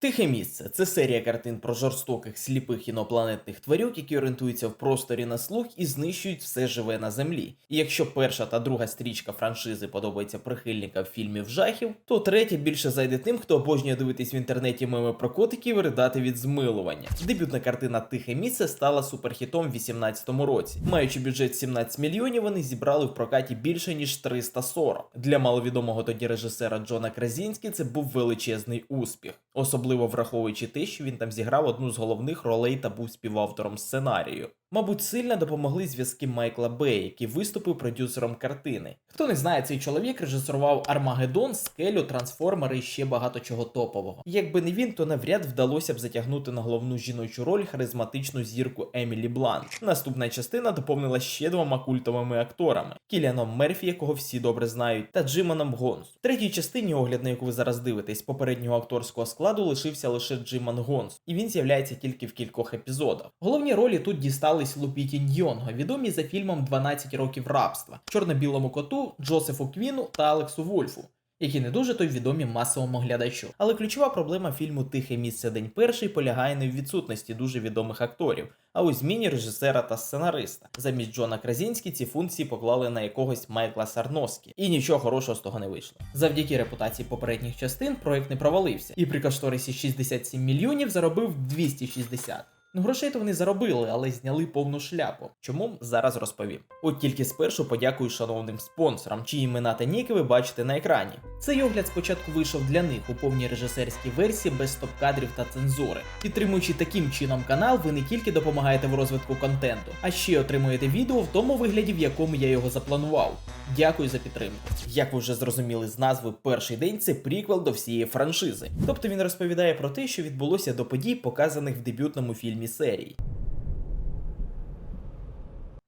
Тихе місце це серія картин про жорстоких сліпих інопланетних тварюк, які орієнтуються в просторі на слух і знищують все живе на землі. І якщо перша та друга стрічка франшизи подобається прихильникам фільмів жахів, то третя більше зайде тим, хто обожнює дивитись в інтернеті меми про котиків і ридати від змилування. Дебютна картина Тихе місце стала суперхітом в 2018 році. Маючи бюджет 17 мільйонів, вони зібрали в прокаті більше ніж 340. Для маловідомого тоді режисера Джона Кразінські це був величезний успіх, особливо враховуючи те, що він там зіграв одну з головних ролей та був співавтором сценарію. Мабуть, сильно допомогли зв'язки Майкла Бея, який виступив продюсером картини. Хто не знає, цей чоловік режисував Армагеддон, скелю, трансформери і ще багато чого топового. Якби не він, то навряд вдалося б затягнути на головну жіночу роль харизматичну зірку Емілі Блант. Наступна частина доповнила ще двома культовими акторами: Кіліаном Мерфі, якого всі добре знають, та Джиманом Гонс. В третій частині, огляд на яку ви зараз дивитесь, попереднього акторського складу лишився лише Джиман Гонс, і він з'являється тільки в кількох епізодах. Головні ролі тут дістались Лупіті Ньйонго, відомі за фільмом «12 років рабства, чорно-білому коту, Джосефу Квіну та Алексу Вольфу. Які не дуже то відомі масовому глядачу. Але ключова проблема фільму Тихе місце день перший полягає не в відсутності дуже відомих акторів, а у зміні режисера та сценариста. Замість Джона Кразінські ці функції поклали на якогось Майкла Сарноскі, і нічого хорошого з того не вийшло. Завдяки репутації попередніх частин проект не провалився, і при кошторисі 67 мільйонів заробив 260. Ну, грошей то вони заробили, але зняли повну шляпу. Чому зараз розповім. От тільки спершу подякую шановним спонсорам, чиї імена та ніки ви бачите на екрані. Цей огляд спочатку вийшов для них у повній режисерській версії без стоп-кадрів та цензури. Підтримуючи таким чином канал, ви не тільки допомагаєте в розвитку контенту, а ще й отримуєте відео в тому вигляді, в якому я його запланував. Дякую за підтримку. Як ви вже зрозуміли з назви, перший день це приквел до всієї франшизи. Тобто він розповідає про те, що відбулося до подій, показаних в дебютному фільмі серії.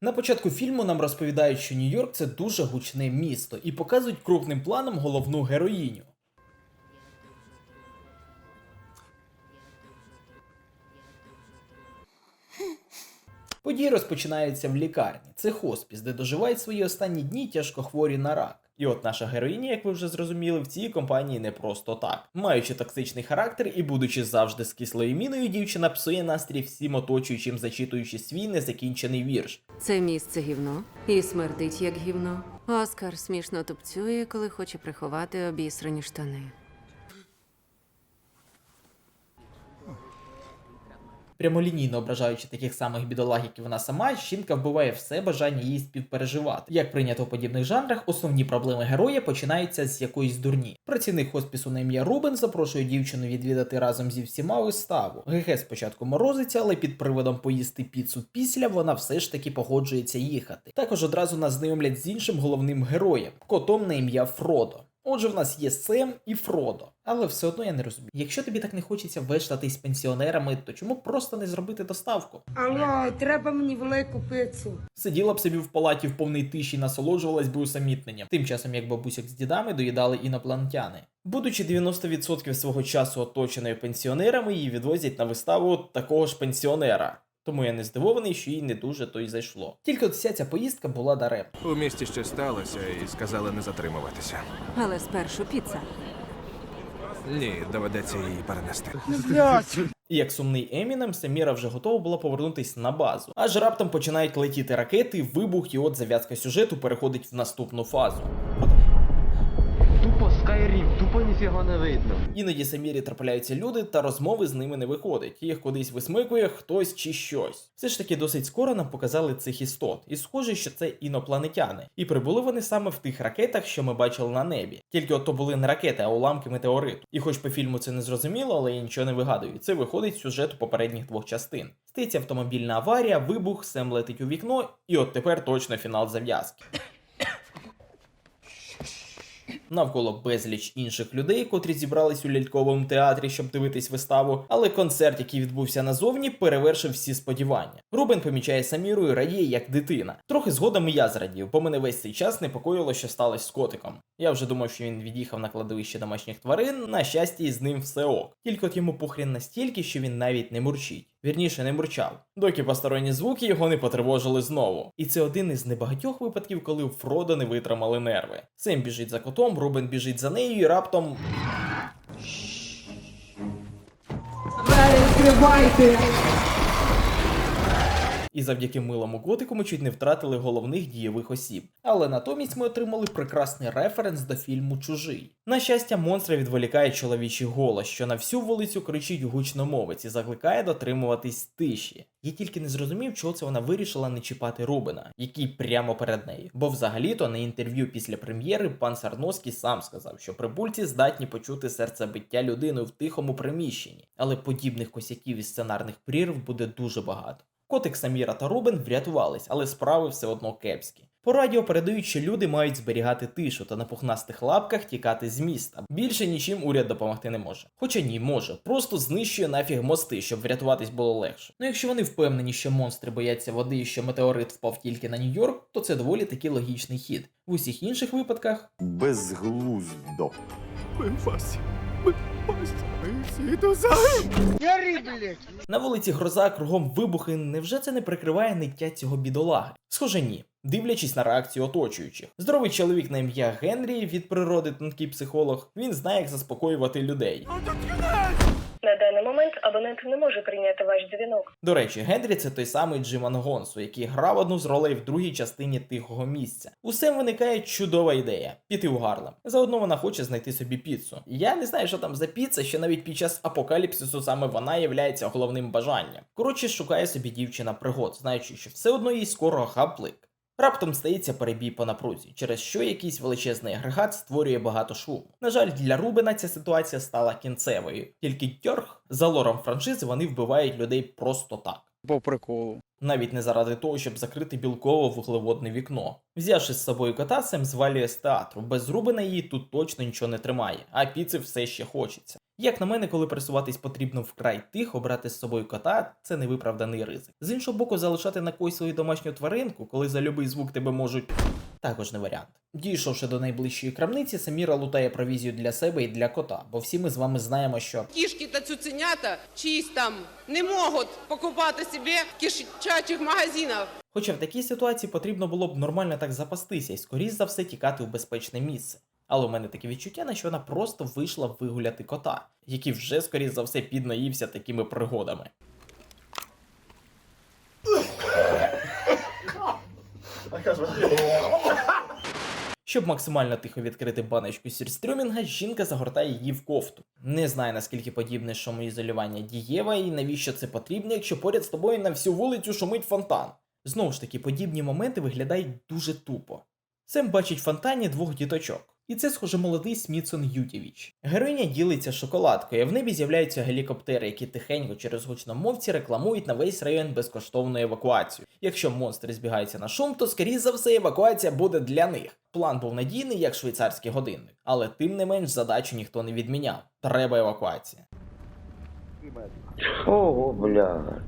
На початку фільму нам розповідають, що Нью-Йорк це дуже гучне місто і показують крупним планом головну героїню. Події розпочинаються в лікарні. Це хоспіс, де доживають свої останні дні тяжко хворі на рак. І от наша героїня, як ви вже зрозуміли, в цій компанії не просто так. Маючи токсичний характер і будучи завжди з кислою міною, дівчина псує настрій всім оточуючим, зачитуючи свій незакінчений вірш. Це місце гівно і смердить як гівно. Оскар смішно тупцює, коли хоче приховати обісрані штани. Прямолінійно ображаючи таких самих бідолаг, як і вона сама, жінка вбиває все бажання її співпереживати. Як прийнято в подібних жанрах, основні проблеми героя починаються з якоїсь дурні. Працівник хоспісу на ім'я Рубен запрошує дівчину відвідати разом зі всіма виставу. ГГ спочатку морозиться, але під приводом поїсти піцу після вона все ж таки погоджується їхати. Також одразу нас знайомлять з іншим головним героєм котом на ім'я Фродо. Отже, в нас є Сем і Фродо. Але все одно я не розумію. Якщо тобі так не хочеться вештатись з пенсіонерами, то чому просто не зробити доставку? Алло, треба мені велику пицу. Сиділа б собі в палаті в повній тиші, насолоджувалась би усамітненням. Тим часом, як бабусяк з дідами доїдали інопланетяни. Будучи 90% свого часу оточеною пенсіонерами, її відвозять на виставу такого ж пенсіонера. Тому я не здивований, що їй не дуже то й зайшло. Тільки от вся ця поїздка була даремна. У місті щось сталося і сказали не затримуватися. Але спершу піца. Ні, доведеться її перенести. І як сумний Емінем, Саміра вже готова була повернутись на базу. Аж раптом починають летіти ракети, вибух, і от зав'язка сюжету переходить в наступну фазу. Тупо Skyrim, тупо ніфіга не видно. Іноді Самірі трапляються люди, та розмови з ними не виходить. Їх кудись висмикує хтось чи щось. Все ж таки, досить скоро нам показали цих істот, і схоже, що це інопланетяни. І прибули вони саме в тих ракетах, що ми бачили на небі. Тільки от то були не ракети, а уламки метеориту. І хоч по фільму це не зрозуміло, але я нічого не вигадую. Це виходить з сюжету попередніх двох частин. Стається автомобільна аварія, вибух, Сем летить у вікно, і от тепер точно фінал зав'язки. Навколо безліч інших людей, котрі зібрались у ляльковому театрі, щоб дивитись виставу, але концерт, який відбувся назовні, перевершив всі сподівання. Рубен помічає Саміру і радіє як дитина. Трохи згодом і я зрадів, бо мене весь цей час непокоїло, що сталося з котиком. Я вже думав, що він від'їхав на кладовище домашніх тварин. На щастя, із ним все ок. Тільки от йому похрін настільки, що він навіть не мурчить. Вірніше не мурчав, доки посторонні звуки його не потривожили знову. І це один із небагатьох випадків, коли у Фродо не витримали нерви. Сем біжить за котом, Рубен біжить за нею і раптом. Відкривайте! І завдяки милому котику ми чуть не втратили головних дієвих осіб. Але натомість ми отримали прекрасний референс до фільму Чужий. На щастя, монстра відволікає чоловічий голос, що на всю вулицю кричить гучномовець і закликає дотримуватись тиші. Я тільки не зрозумів, чого це вона вирішила не чіпати Рубена, який прямо перед нею. Бо взагалі-то на інтерв'ю після прем'єри пан Сарноський сам сказав, що прибульці здатні почути серцебиття людини в тихому приміщенні, але подібних косяків і сценарних прірв буде дуже багато. Котик Саміра та Рубен врятувались, але справи все одно кепські. По радіо передають, що люди мають зберігати тишу та на пухнастих лапках тікати з міста. Більше нічим уряд допомогти не може. Хоча ні, може, просто знищує нафіг мости, щоб врятуватись було легше. Ну якщо вони впевнені, що монстри бояться води і що метеорит впав тільки на Нью-Йорк, то це доволі таки логічний хід. В усіх інших випадках безглуздо. Ми На вулиці Гроза кругом вибухи. Невже це не прикриває ниття цього бідолаги? Схоже, ні. Дивлячись на реакцію оточуючих. Здоровий чоловік на ім'я Генрі від природи тонкий психолог. Він знає, як заспокоювати людей. На даний момент абонент не може прийняти ваш дзвінок. До речі, Генрі це той самий Джиман Гонсу, який грав одну з ролей в другій частині тихого місця. Усе виникає чудова ідея піти у Гарлем. Заодно вона хоче знайти собі піцу. Я не знаю, що там за піца, що навіть під час апокаліпсису саме вона являється головним бажанням. Коротше, шукає собі дівчина пригод, знаючи, що все одно їй скоро хаплик. Раптом стається перебій по напрузі, через що якийсь величезний агрегат створює багато шуму. На жаль, для Рубена ця ситуація стала кінцевою. Тільки тьорг за лором франшизи вони вбивають людей просто так. По приколу. Навіть не заради того, щоб закрити білково вуглеводне вікно. Взявши з собою кота, Сем звалює з театру. Без Рубена її тут точно нічого не тримає, а піци все ще хочеться. Як на мене, коли пересуватись потрібно вкрай тихо, брати з собою кота це невиправданий ризик. З іншого боку, залишати на когось свою домашню тваринку, коли за любий звук тебе можуть. Також не варіант. Дійшовши до найближчої крамниці, Саміра лутає провізію для себе і для кота, бо всі ми з вами знаємо, що Кішки та цуценята чиїсь там не можуть покупати собі в кишачих магазинах. Хоча в такій ситуації потрібно було б нормально так запастися і скоріш за все тікати в безпечне місце. Але у мене таке відчуття, на що вона просто вийшла вигуляти кота, який вже скоріш за все піднаївся такими пригодами. Щоб максимально тихо відкрити баночку сірстрюмінга, жінка загортає її в кофту. Не знаю наскільки подібне шумоізолювання дієва і навіщо це потрібно, якщо поряд з тобою на всю вулицю шумить фонтан. Знову ж таки, подібні моменти виглядають дуже тупо. Сем бачить фонтані двох діточок. І це, схоже, молодий Смітсон Ютєвіч. Героїня ділиться шоколадкою, в небі з'являються гелікоптери, які тихенько через гучномовці рекламують на весь район безкоштовну евакуацію. Якщо монстри збігаються на шум, то скоріш за все евакуація буде для них. План був надійний, як швейцарський годинник, але тим не менш задачу ніхто не відміняв. Треба евакуація. Ого, блядь.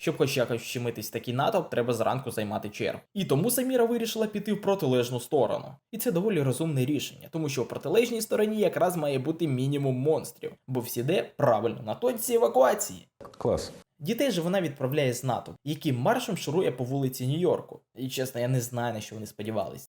Щоб хоч якось вщемитись такий натовп, треба зранку займати чергу. І тому Саміра вирішила піти в протилежну сторону. І це доволі розумне рішення, тому що в протилежній стороні якраз має бути мінімум монстрів, бо всі де правильно на точці евакуації. Клас. Дітей же вона відправляє з НАТО, який маршем шурує по вулиці Нью-Йорку. І чесно, я не знаю, на що вони сподівались.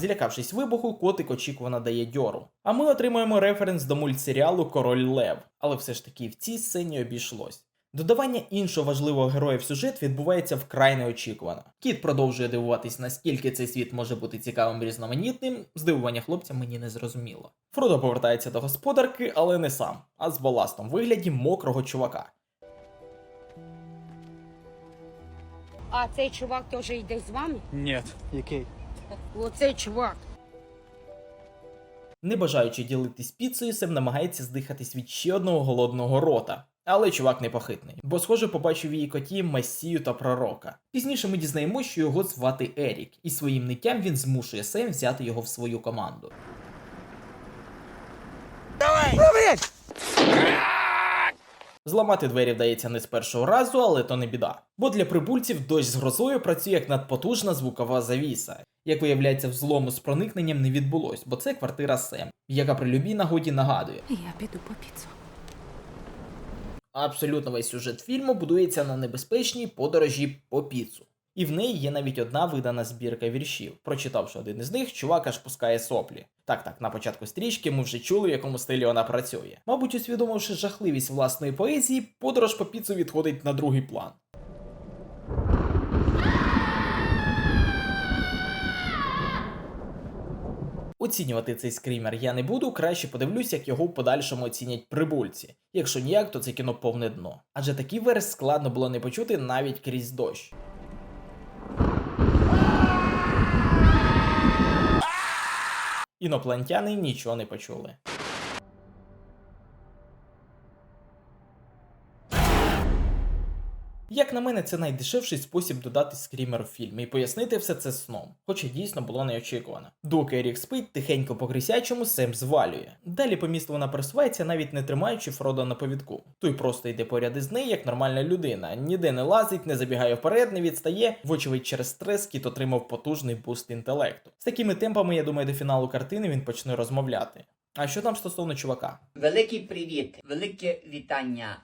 Злякавшись вибуху, котик очікувано дає дьору. А ми отримуємо референс до мультсеріалу Король Лев, але все ж таки в цій сцені обійшлось. Додавання іншого важливого героя в сюжет відбувається вкрай неочікувано. Кіт продовжує дивуватись, наскільки цей світ може бути цікавим і різноманітним. Здивування хлопця мені не зрозуміло. Фродо повертається до господарки, але не сам, а з баластом вигляді мокрого чувака. А цей чувак теж йде з вами? Ні. Який? Оцей чувак. Не бажаючи ділитись піцею, Сем намагається здихатись від ще одного голодного рота. Але чувак непохитний, бо схоже побачив в її коті месію та пророка. Пізніше ми дізнаємося, що його звати Ерік, і своїм ниттям він змушує Сем взяти його в свою команду. Зламати двері вдається не з першого разу, але то не біда. Бо для прибульців дощ з грозою працює як надпотужна звукова завіса. Як виявляється, взлому з проникненням не відбулось, бо це квартира Сем, яка при любій нагоді нагадує. Я піду по піцу. Абсолютно весь сюжет фільму будується на небезпечній подорожі по піцу. І в неї є навіть одна видана збірка віршів. Прочитавши один із них, чувак аж пускає соплі. Так, так, на початку стрічки ми вже чули, в якому стилі вона працює. Мабуть, усвідомивши жахливість власної поезії, подорож по піцу відходить на другий план. Оцінювати цей скрімер я не буду, краще подивлюсь, як його в подальшому оцінять прибульці. Якщо ніяк, то це кіно повне дно. Адже такий верс складно було не почути навіть крізь дощ. Інопланетяни нічого не почули. Як на мене, це найдешевший спосіб додати скрімер у фільм і пояснити все це сном, хоча дійсно було неочікувано. Доки Ерік спить, тихенько по крисячому Сем звалює. Далі по місту вона просувається, навіть не тримаючи Фрода на повідку. Той просто йде поряд із нею, як нормальна людина, ніде не лазить, не забігає вперед, не відстає, вочевидь через стрес кіт отримав потужний буст інтелекту. З такими темпами, я думаю, до фіналу картини він почне розмовляти. А що там стосовно чувака? Великий привіт, велике вітання.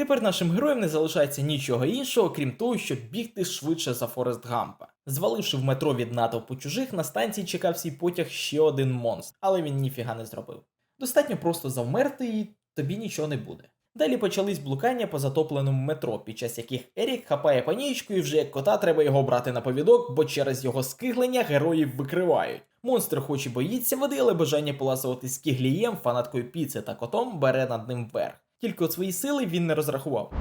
Тепер нашим героям не залишається нічого іншого, крім того, щоб бігти швидше за Форест Гампа. Зваливши в метро від натовпу чужих, на станції чекав свій потяг ще один монстр, але він ніфіга не зробив. Достатньо просто завмерти і тобі нічого не буде. Далі почались блукання по затопленому метро, під час яких Ерік хапає панічку і вже як кота треба його брати на повідок, бо через його скиглення героїв викривають. Монстр хоч і боїться води, але бажання поласувати з кіглієм, фанаткою піци та котом бере над ним верх. Тільки от свої сили він не розрахував.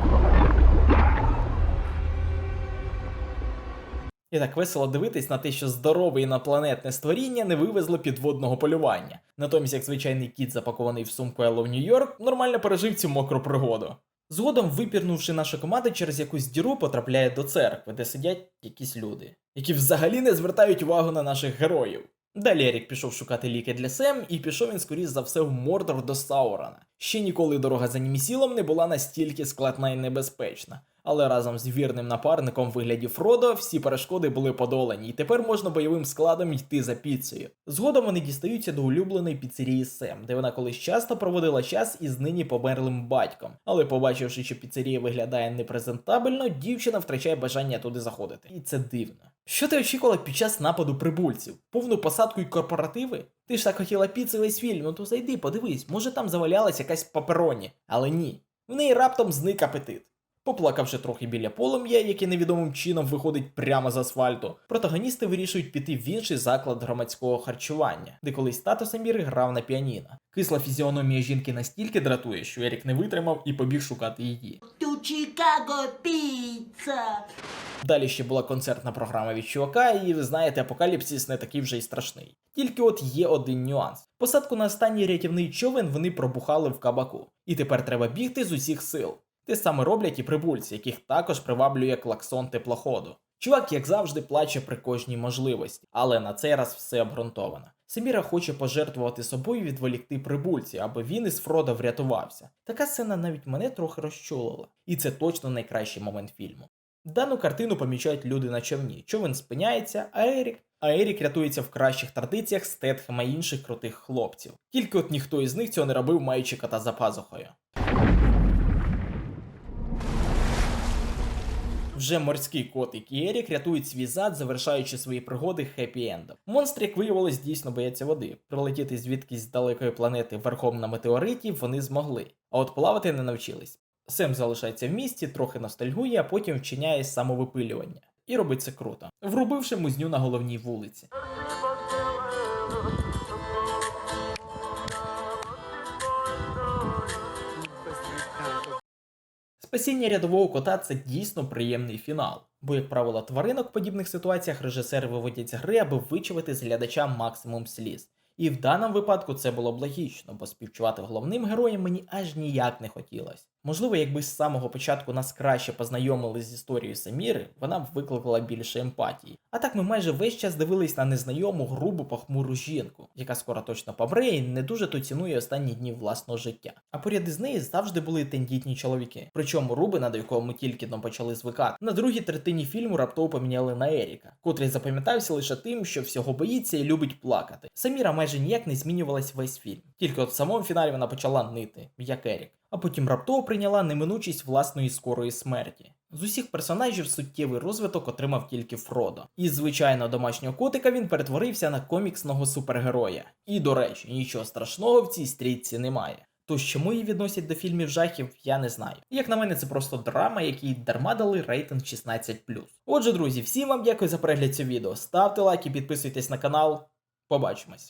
І так весело дивитись на те, що здорове інопланетне створіння не вивезло підводного полювання. Натомість, як звичайний кіт, запакований в сумку Ело в Нью-Йорк, нормально пережив цю мокру пригоду. Згодом, випірнувши нашу команду через якусь діру, потрапляє до церкви, де сидять якісь люди, які взагалі не звертають увагу на наших героїв. Далі Ерік пішов шукати ліки для Сем, і пішов він скоріш за все в Мордор до Саурона. Ще ніколи дорога за Німісілом не була настільки складна і небезпечна. Але разом з вірним напарником в вигляді Фродо всі перешкоди були подолані, і тепер можна бойовим складом йти за піцею. Згодом вони дістаються до улюбленої піцерії Сем, де вона колись часто проводила час із нині померлим батьком. Але побачивши, що піцерія виглядає непрезентабельно, дівчина втрачає бажання туди заходити. І це дивно. Що ти очікувала під час нападу прибульців? Повну посадку і корпоративи? Ти ж так хотіла піци весь фільм, ну то зайди, подивись, може там завалялась якась папероні. Але ні. В неї раптом зник апетит. Поплакавши трохи біля полум'я, яке невідомим чином виходить прямо з асфальту, протагоністи вирішують піти в інший заклад громадського харчування, де колись тато Саміри грав на піаніно. Кисла фізіономія жінки настільки дратує, що Ерік не витримав і побіг шукати її. Ту Чикаго піца. Далі ще була концертна програма від чувака, і ви знаєте, апокаліпсис не такий вже й страшний. Тільки от є один нюанс: посадку на останній рятівний човен вони пробухали в кабаку, і тепер треба бігти з усіх сил. Те саме роблять і прибульці, яких також приваблює клаксон теплоходу. Чувак, як завжди, плаче при кожній можливості, але на цей раз все обґрунтовано. Семіра хоче пожертвувати собою і відволікти прибульці, аби він із Фродо врятувався. Така сцена навіть мене трохи розчулила, і це точно найкращий момент фільму. Дану картину помічають люди на човні. Човен спиняється, а Ерік. А Ерік рятується в кращих традиціях Стетхема і інших крутих хлопців. Тільки от ніхто із них цього не робив, маючи кота за пазухою. Вже морський котик і Ерік рятують свій зад, завершаючи свої пригоди хеппі-ендом. Монстр, як виявилось, дійсно бояться води. Прилетіти звідкись з далекої планети верхом на метеориті вони змогли, а от плавати не навчились. Сем залишається в місті, трохи ностальгує, а потім вчиняє самовипилювання. І робить це круто, врубивши музню на головній вулиці. Спасіння рядового кота це дійсно приємний фінал, бо, як правило, тваринок в подібних ситуаціях режисери виводять з гри, аби вичавити з глядача максимум сліз. І в даному випадку це було б логічно, бо співчувати головним героям мені аж ніяк не хотілося. Можливо, якби з самого початку нас краще познайомили з історією Саміри, вона б викликала більше емпатії. А так ми майже весь час дивились на незнайому грубу похмуру жінку, яка скоро точно помре і не дуже то цінує останні дні власного життя. А поряд із нею завжди були тендітні чоловіки. Причому Рубина, до якого ми тільки но почали звикати, на другій третині фільму раптово поміняли на Еріка, котрий запам'ятався лише тим, що всього боїться і любить плакати. Саміра майже ніяк не змінювалась весь фільм. Тільки от в самому фіналі вона почала нити, як Ерік а потім раптово прийняла неминучість власної скорої смерті. З усіх персонажів суттєвий розвиток отримав тільки Фродо. Із звичайного домашнього котика він перетворився на коміксного супергероя. І, до речі, нічого страшного в цій стрічці немає. Тож чому її відносять до фільмів жахів, я не знаю. Як на мене, це просто драма, якій дарма дали рейтинг 16. Отже, друзі, всім вам дякую за перегляд цього відео. Ставте лайк і підписуйтесь на канал. Побачимось.